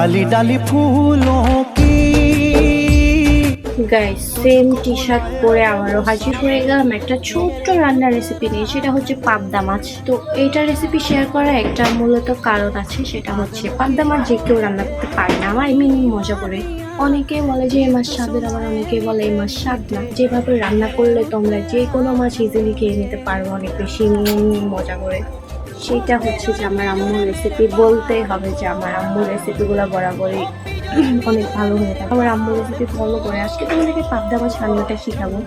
डाली डाली फूलों की গাইস সেম টি শার্ট পরে আবারও হাজির হয়ে গেলাম একটা ছোট্ট রান্নার রেসিপি নিয়ে সেটা হচ্ছে পাবদা মাছ তো এইটা রেসিপি শেয়ার করার একটা মূলত কারণ আছে সেটা হচ্ছে পাবদা মাছ যে কেউ রান্না করতে পারে না আমার এমনি মজা করে অনেকে বলে যে এই মাছ স্বাদের আবার অনেকে বলে এই মাছ স্বাদ না যেভাবে রান্না করলে তোমরা যে কোনো মাছ ইজিলি খেয়ে নিতে পারবো অনেক বেশি উম, মজা করে সেটা হচ্ছে যে আমার আম্মুর রেসিপি বলতেই হবে যে আমার আম্মুর রেসিপিগুলো বরাবরই অনেক ভালো হয়ে থাকে। আমার আম্মুর রেসিপি ফলো করে আজকে তোমাদেরকে পাবদা মাছ রান্নাটা শিখাবো।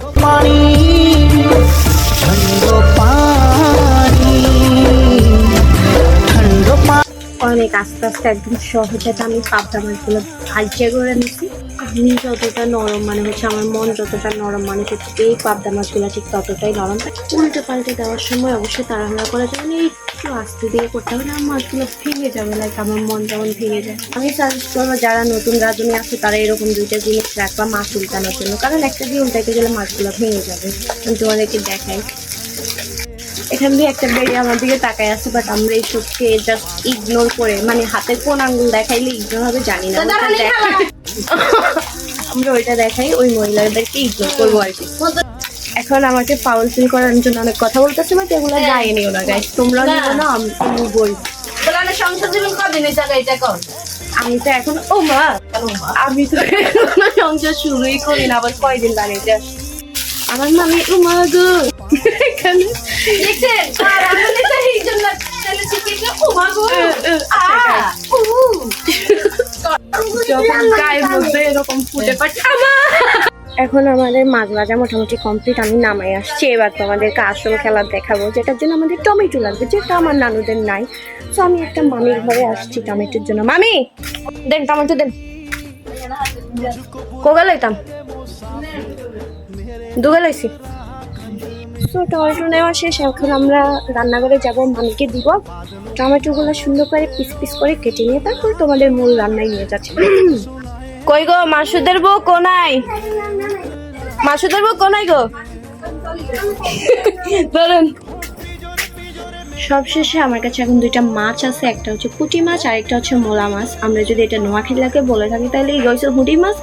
অনেক আস্তে আস্তে একদম সহজে আমি পাবদা মাছগুলো ভাজিয়া করে নিচ্ছি আমি যতটা নরম মানে হচ্ছে আমার মন যতটা নরম মানে হচ্ছে এই পাবদা মাছগুলো ঠিক ততটাই নরম। উল্টে পাল্টে দেওয়ার সময় অবশ্যই তাড়াহাড়া করা যায় এই একটু আস্তে দিয়ে করতে হবে না মাছগুলো ভেঙে যাবে লাইক আমার মন যেমন ভেঙে যায়। আমি সাজেস্ট করব যারা নতুন রাঁধুনি আছে তারা এরকম দুইটা জিনিস রাখবা মাছ উল্টানোর জন্য কারণ একটা দিয়ে উল্টাতে গেলে মাছগুলো ভেঙে যাবে। আমি তোমাদেরকে দেখাই। এখান দিয়ে একটা বেরিয়ে আমার দিকে তাকায় আছে বাট আমরা এইসবকে জাস্ট ইগনোর করে মানে হাতের কোন আঙ্গুল দেখাইলে ইগনোর হবে জানি না। আমরা ওইটা দেখাই ওই মহিলাদেরকে ইগনোর করব আর কি। এখন আমাকে পাউল ফিল করার জন্য অনেক কথা বলতেছে বাট এগুলো গায়ে নিও না গাইস তোমরা নিও না আমি বলব বলে সংসার জীবন কদিন জায়গায় এটা কর? আমি তো এখন ও মা! আমি তো এখনও সংসার শুরুই করি না আবার কয়দিন বাড়িতে আসি। আমার মামি ও মা গো। এখানে দেখছেন? আর আমি তো এই জন্য ছেলে শিখেছে ও গো। আ উ যখন গায়ের মধ্যে এরকম ফুটে পাচ্ছে। এখন আমাদের মাছ ভাজা মোটামুটি কমপ্লিট আমি নামাই আসছি। এবার তোমাদেরকে আসল খেলা দেখাবো, যেটার জন্য আমাদের টমেটো লাগবে, যেটা আমার নানুদের নাই। তো আমি একটা মামির ঘরে আসছি টমেটোর জন্য। মামি! দেন, টমেটো দেন। কোগা লইতাম দুগা লইছি তো টমেটো নেওয়া শেষ, এখন আমরা রান্নাঘরে যাব, মামিকে দিব। টমেটোগুলো সুন্দর করে পিস পিস করে কেটে নিয়ে তারপর তোমাদের মূল রান্নায় নিয়ে যাচ্ছি। কই গো, মাসুদের বউ কোনাই মাসুদের বউ কোনাই গো? ধরুন। সবশেষে আমার কাছে এখন দুইটা মাছ আছে, একটা হচ্ছে পুঁটি মাছ আর একটা হচ্ছে মোলা মাছ। আমরা যদি এটা নোয়াখালীকে বলে থাকি, তাহলে ইগো হচ্ছে হুঁটি মাছ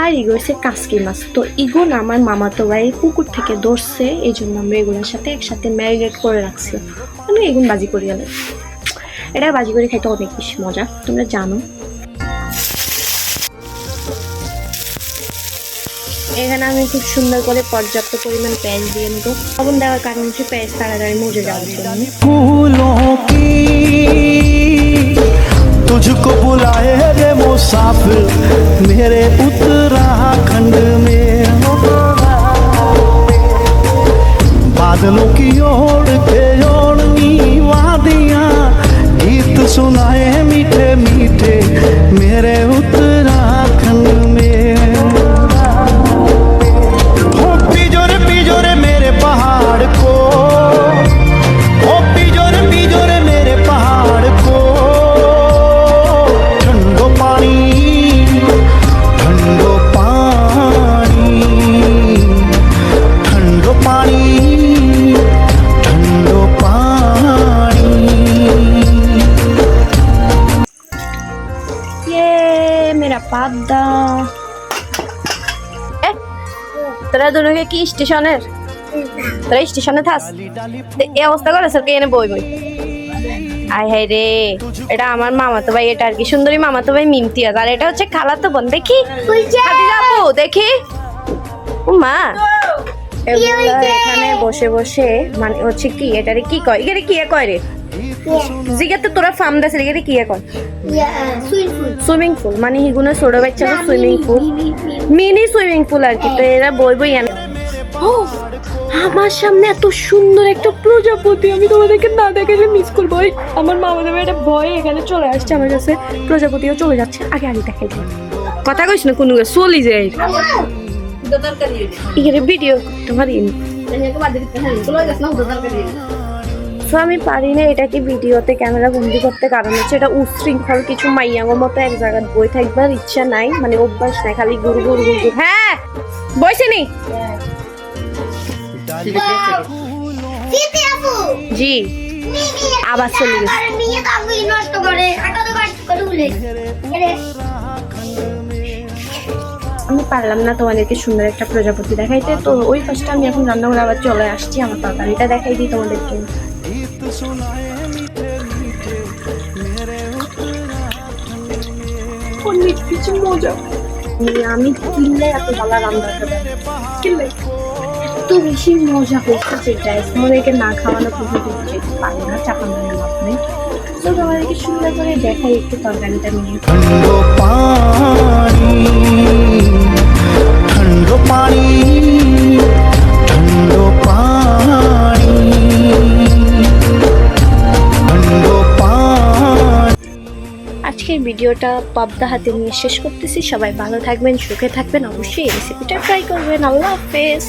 আর ইগো হচ্ছে কাসকি মাছ। তো ইগুন আমার মামাতো ভাই পুকুর থেকে ধরছে, এই জন্য আমরা এগুলোর সাথে একসাথে ম্যারিনেট করে রাখছি। মানে এগুন বাজি করে গেলে এটা বাজি করে খাইতে অনেক বেশি মজা, তোমরা জানো। এখানে আমি খুব সুন্দর করে পর্যাপ্ত পরিমাণ পেঁয়াজ দিয়ে নেবো লবণ দেওয়ার কারণ হচ্ছে পেঁয়াজ তাড়াতাড়ি মজে যাওয়ার জন্য फूलों की तुझको बुलाए रे मुसाफिर मेरे उत्तराखंड পাবদা তোরা দুজনকে কি স্টেশনের? তোরা স্টেশনে থাস। তো এই অবস্থা করে স্যারকে এনে বই বই? আয় হাই রে এটা আমার মামাতো ভাই এটা আর কি সুন্দরী মামাতো ভাই মিমতিয়াজ। আর এটা হচ্ছে খালাতো বোন দেখি? আপু দেখি? মা। এখানে বসে বসে মানে হচ্ছে কি এটারে কি কয়? এখানে কি কয় রে? জিগাতে তোরা ফার্ম দেছে এখানে কি কয় সুইমিং পুল মানে হিগুনো ছোট বাচ্চা swimming pool mini swimming pool আর কি তো এরা বই বই আনে। আমার সামনে এত সুন্দর একটা প্রজাপতি আমি তোমাদেরকে না দেখে মিস করব। ওই আমার মামা দেবে একটা ভয় এখানে চলে আসছে আমার কাছে প্রজাপতিও চলে যাচ্ছে। আগে আগে দেখাই দিই কথা কইস না কোনো চলি যায় এখানে ভিডিও তোমার দেখে সো আমি পারি না এটাকে ভিডিওতে ক্যামেরা বন্দি করতে, কারণ হচ্ছে এটা উশৃঙ্খল, কিছু মাইয়াগো মতো এক জায়গায় বই থাকবার ইচ্ছা নাই মানে অভ্যাস নাই, খালি গুরু গুরু গুরু। হ্যাঁ বইছে নি? জি। আবার চলে গেছে। আমি পারলাম না তোমাদেরকে সুন্দর একটা প্রজাপতি দেখাইতে, তো ওই ফার্স্টে আমি এখন রান্না করে আবার চলে আসছি, আমার তরকারিটা দেখাই দিই তোমাদেরকে। অনেক কিছু মজা আমি কিনলে এত ভালো রান্না করে কিনলে এত বেশি মজা করছে যেটা তোমাদেরকে না খাওয়ানো পর্যন্ত যেতে পারে না চাপানোর লাভ নেই তো তোমাদেরকে সুন্দর করে দেখাই একটু তরকারিটা নিয়ে আজকের ভিডিওটা পাবদা হাতে নিয়ে শেষ করতেছি। সবাই ভালো থাকবেন, সুখে থাকবেন। অবশ্যই এই রেসিপিটা ট্রাই করবেন। আল্লাহ হাফেজ।